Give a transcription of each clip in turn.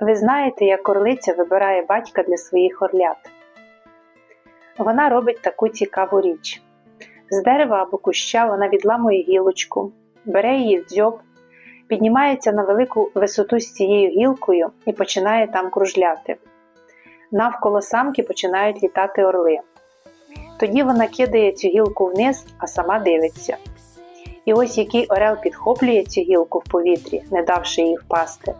Ви знаєте, як орлиця вибирає батька для своїх орлят. Вона робить таку цікаву річ. З дерева або куща вона відламує гілочку, бере її дзьоб, піднімається на велику висоту з цією гілкою і починає там кружляти. Навколо самки починають літати орли. Тоді вона кидає цю гілку вниз, а сама дивиться. І ось який орел підхоплює цю гілку в повітрі, не давши їй впасти,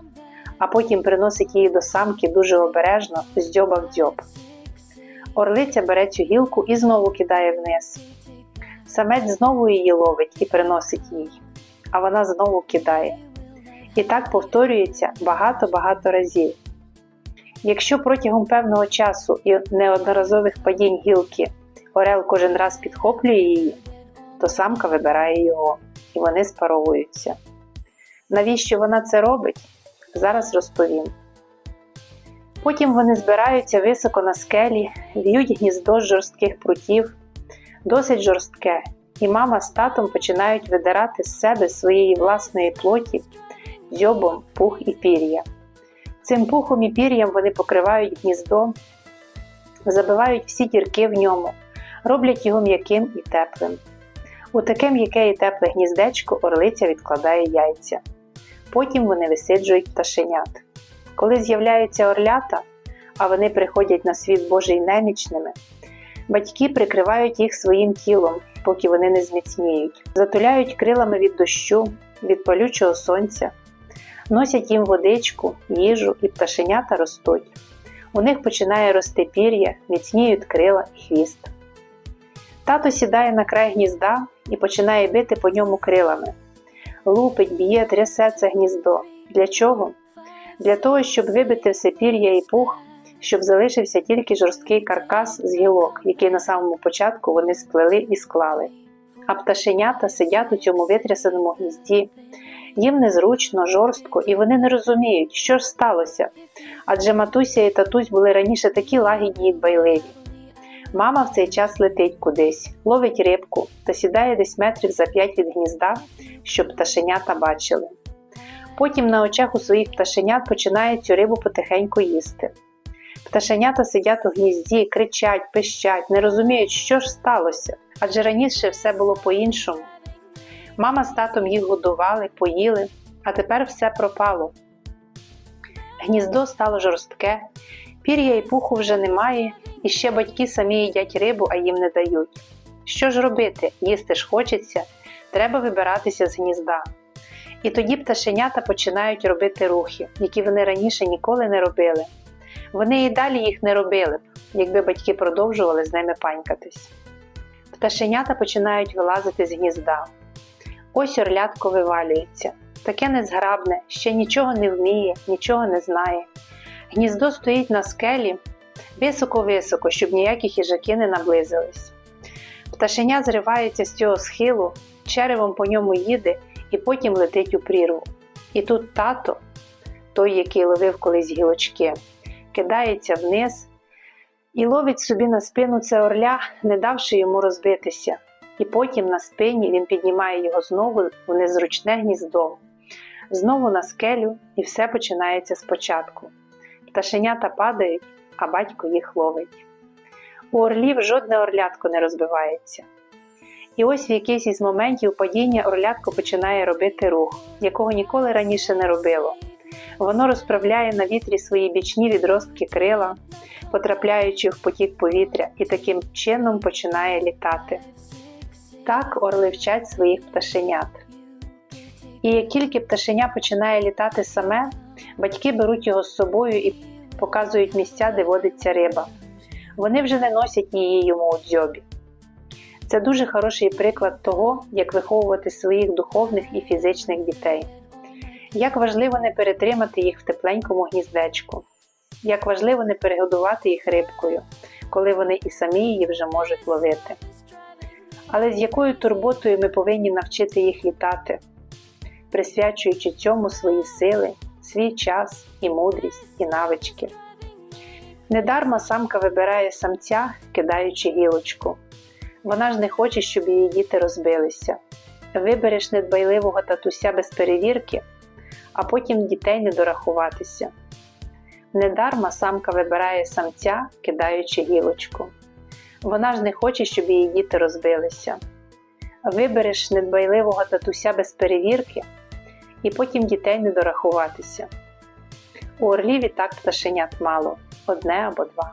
а потім приносить її до самки дуже обережно з дзьоба в дзьоб. Орлиця бере цю гілку і знову кидає вниз. Самець знову її ловить і приносить їй, а вона знову кидає. І так повторюється багато-багато разів. Якщо протягом певного часу і неодноразових падінь гілки орел кожен раз підхоплює її, то самка вибирає його, і вони спаровуються. Навіщо вона це робить? Зараз розповім. Потім вони збираються високо на скелі, в'ють гніздо з жорстких прутів, досить жорстке, і мама з татом починають видирати з себе своєї власної плоті дзьобом пух і пір'я. Цим пухом і пір'ям вони покривають гніздо, забивають всі дірки в ньому, роблять його м'яким і теплим. У таке м'яке і тепле гніздечко орлиця відкладає яйця. Потім вони висиджують пташенят. Коли з'являються орлята, а вони приходять на світ Божий немічними, батьки прикривають їх своїм тілом, поки вони не зміцніють, затуляють крилами від дощу, від палючого сонця, носять їм водичку, їжу і пташенята ростуть. У них починає рости пір'я, міцніють крила і хвіст. Тато сідає на край гнізда і починає бити по ньому крилами. Лупить, б'є, трясе це гніздо. Для чого? Для того, щоб вибити все пір'я і пух, щоб залишився тільки жорсткий каркас з гілок, який на самому початку вони сплели і склали. А пташенята сидять у цьому витрясаному гнізді. Їм незручно, жорстко, і вони не розуміють, що ж сталося. Адже матуся і татусь були раніше такі лагідні і дбайливі. Мама в цей час летить кудись, ловить рибку та сідає десь метрів за п'ять від гнізда, щоб пташенята бачили. Потім на очах у своїх пташенят починає цю рибу потихеньку їсти. Пташенята сидять у гнізді, кричать, пищать, не розуміють, що ж сталося, адже раніше все було по-іншому. Мама з татом їх годували, поїли, а тепер все пропало. Гніздо стало жорстке, пір'я і пуху вже немає, і ще батьки самі їдять рибу, а їм не дають. Що ж робити? Їсти ж хочеться, треба вибиратися з гнізда. І тоді пташенята починають робити рухи, які вони раніше ніколи не робили. Вони і далі їх не робили б, якби батьки продовжували з ними панькатись. Пташенята починають вилазити з гнізда. Ось орлятко вивалюється, таке незграбне, ще нічого не вміє, нічого не знає. Гніздо стоїть на скелі високо-високо, щоб ніякі хижаки не наблизились. Пташеня зривається з цього схилу, черевом по ньому їде і потім летить у прірву. І тут тато, той, який ловив колись гілочки, кидається вниз і ловить собі на спину це орля, не давши йому розбитися. І потім на спині він піднімає його знову в незручне гніздо, знову на скелю, і все починається спочатку. Пташенята падають, а батько їх ловить. У орлів жодне орлятко не розбивається. І ось в якийсь із моментів падіння орлятко починає робити рух, якого ніколи раніше не робило. Воно розправляє на вітрі свої бічні відростки крила, потрапляючи в потік повітря, і таким чином починає літати. Так орли вчать своїх пташенят. І як тільки пташеня починає літати саме, батьки беруть його з собою і показують місця, де водиться риба. Вони вже не носять її йому у дзьобі. Це дуже хороший приклад того, як виховувати своїх духовних і фізичних дітей. Як важливо не перетримати їх в тепленькому гніздечку, як важливо не перегодувати їх рибкою, коли вони і самі її вже можуть ловити. Але з якою турботою ми повинні навчити їх літати, присвячуючи цьому свої сили, свій час і мудрість, і навички. Недарма самка вибирає самця, кидаючи гілочку. Вона ж не хоче, щоб її діти розбилися. Вибереш недбайливого татуся без перевірки, а потім дітей не дорахуватися. Недарма самка вибирає самця, кидаючи гілочку. Вона ж не хоче, щоб її діти розбилися. Вибереш недбайливого татуся без перевірки, і потім дітей не дорахуватися. У орлів так пташенят мало одне або два.